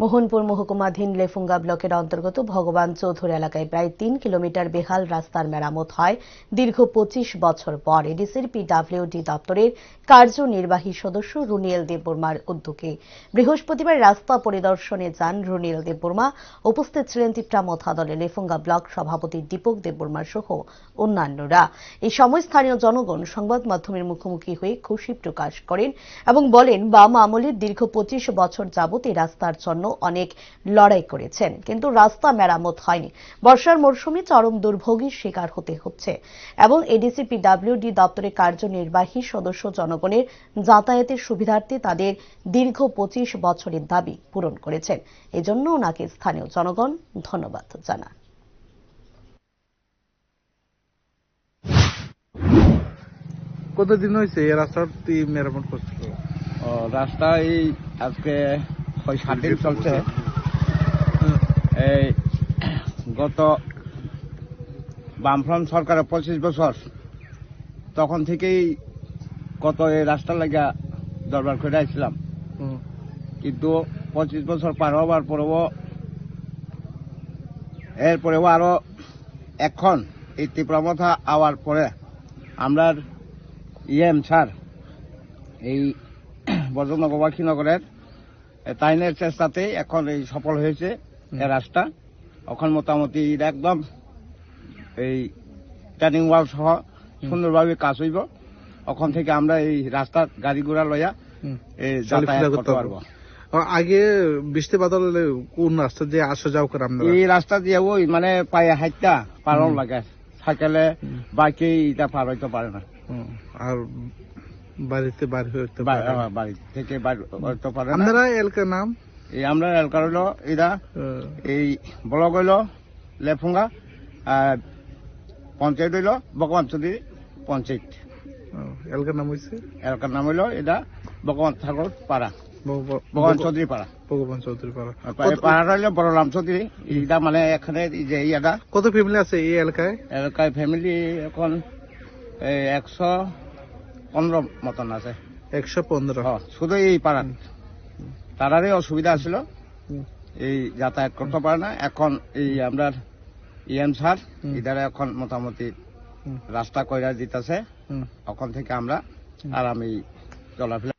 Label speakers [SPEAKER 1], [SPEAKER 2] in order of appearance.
[SPEAKER 1] মোহনপুর মহকুমাধীন লেফুঙ্গা ব্লকের অন্তর্গত ভগবান চৌধুরী এলাকায় প্রায় তিন কিলোমিটার বেহাল রাস্তার মেরামত হয় দীর্ঘ পঁচিশ বছর পর। এডিসির পিডাব্লিউডি দপ্তরের কার্যনির্বাহী সদস্য রুনিয়েল দেববর্মার উদ্যোগে বৃহস্পতিবার রাস্তা পরিদর্শনে যান রুনিয়েল দেববর্মা। উপস্থিত ছিলেন তিপ্রামথা দলের লেফুঙ্গা ব্লক সভাপতি দীপক দেববর্মা সহ অন্যান্যরা। এই সময় স্থানীয় জনগণ সংবাদ মাধ্যমের মুখোমুখি হয়ে খুশি প্রকাশ করেন এবং বলেন, বাম আমলের দীর্ঘ পঁচিশ বছর যাবত এই রাস্তার জন্য অনেক লড়াই করেছেন কিন্তু রাস্তা মেরামত হয়নি। বর্ষার মরশুমে চরম দুর্ভোগের শিকার হতে হচ্ছে। এবং এডিসি পিডাব্লিউডি দপ্তরের কার্যনির্বাহী সদস্য জনগণের যাতায়াতের সুবিধার্থে তাদের দীর্ঘ পঁচিশ বছরের দাবি পূরণ করেছেন। এজন্য ওনাকে স্থানীয় জনগণ ধন্যবাদ জানান।
[SPEAKER 2] কতদিন হয়েছে এই রাস্তাটি মেরামত করছিল
[SPEAKER 3] রাস্তা এই আজকে ওই সাত দিন চলছে। এই গত বামফ্রন্ট সরকারের পঁচিশ বছর তখন থেকেই কত এই রাস্তা লাগা দরবার করে আসছিলাম কিন্তু পঁচিশ বছর পার হওয়ার পরেও এরপরেও আরও এখন এই তীব্রমথা আওয়ার পরে আমরা ইএম স্যার এই বর্ধনগর নগরের তাইনের চেষ্টাতে এখন এই সফল হয়েছে এই রাস্তা। এখন মোটামুটি একদম এই টার্নিং ওয়াল সহ সুন্দরভাবে কাজ হইব। ওখান থেকে আমরা এই রাস্তার গাড়ি ঘোড়া লইয়া যাতায়াত
[SPEAKER 2] করতে পারব। আগে বৃষ্টি বাদল কোন রাস্তা দিয়ে আসা যাও করে আপনারা?
[SPEAKER 3] এই রাস্তা দিয়ে ওই মানে পায়ে হাইটটা পারন লাগে। সাইকেলে
[SPEAKER 2] হুম।
[SPEAKER 3] বাইকে এটা পার হইতে পারে না।
[SPEAKER 2] আর বাড়িতে বাড়ি হইতে
[SPEAKER 3] বা-
[SPEAKER 2] পারে
[SPEAKER 3] হ্যাঁ, বাড়ি থেকে বাড়ি হইতে পারে
[SPEAKER 2] আপনারা এলাকার নাম?
[SPEAKER 3] এই আমরা এলাকার হইল এটা
[SPEAKER 2] আহ,
[SPEAKER 3] এই ব্লক হইল লেফুঙ্গা আর পঞ্চায়েত হইল ভগবান চৌধুরী পঞ্চায়েত।
[SPEAKER 2] এলাকার নাম হয়েছে
[SPEAKER 3] এলাকার নাম হইল এটা ভগবান ঠাকুর পাড়া। ভগবান চৌধুরী পাড়া।
[SPEAKER 2] ভগবান চৌধুরী পাড়া।
[SPEAKER 3] পাড়াটা হইল বড়রাম চৌধুরী এটা মানে এখানে যে ইয়াটা
[SPEAKER 2] কত ফ্যামিলি আছে এই এলাকায়?
[SPEAKER 3] এলাকায় ফ্যামিলি এখন একশো পনেরো মতন আছে।
[SPEAKER 2] একশো পনেরো।
[SPEAKER 3] শুধু এই পাড়া তারারই অসুবিধা ছিল। এই যাতায়াত করতে পারে না। এখন এই আমরা ইএম
[SPEAKER 2] সার।
[SPEAKER 3] ইদারে এখন মোটামুটি রাস্তা কইরা দিতেছে। এখন থেকে আমরা আরামেই চলাফেরা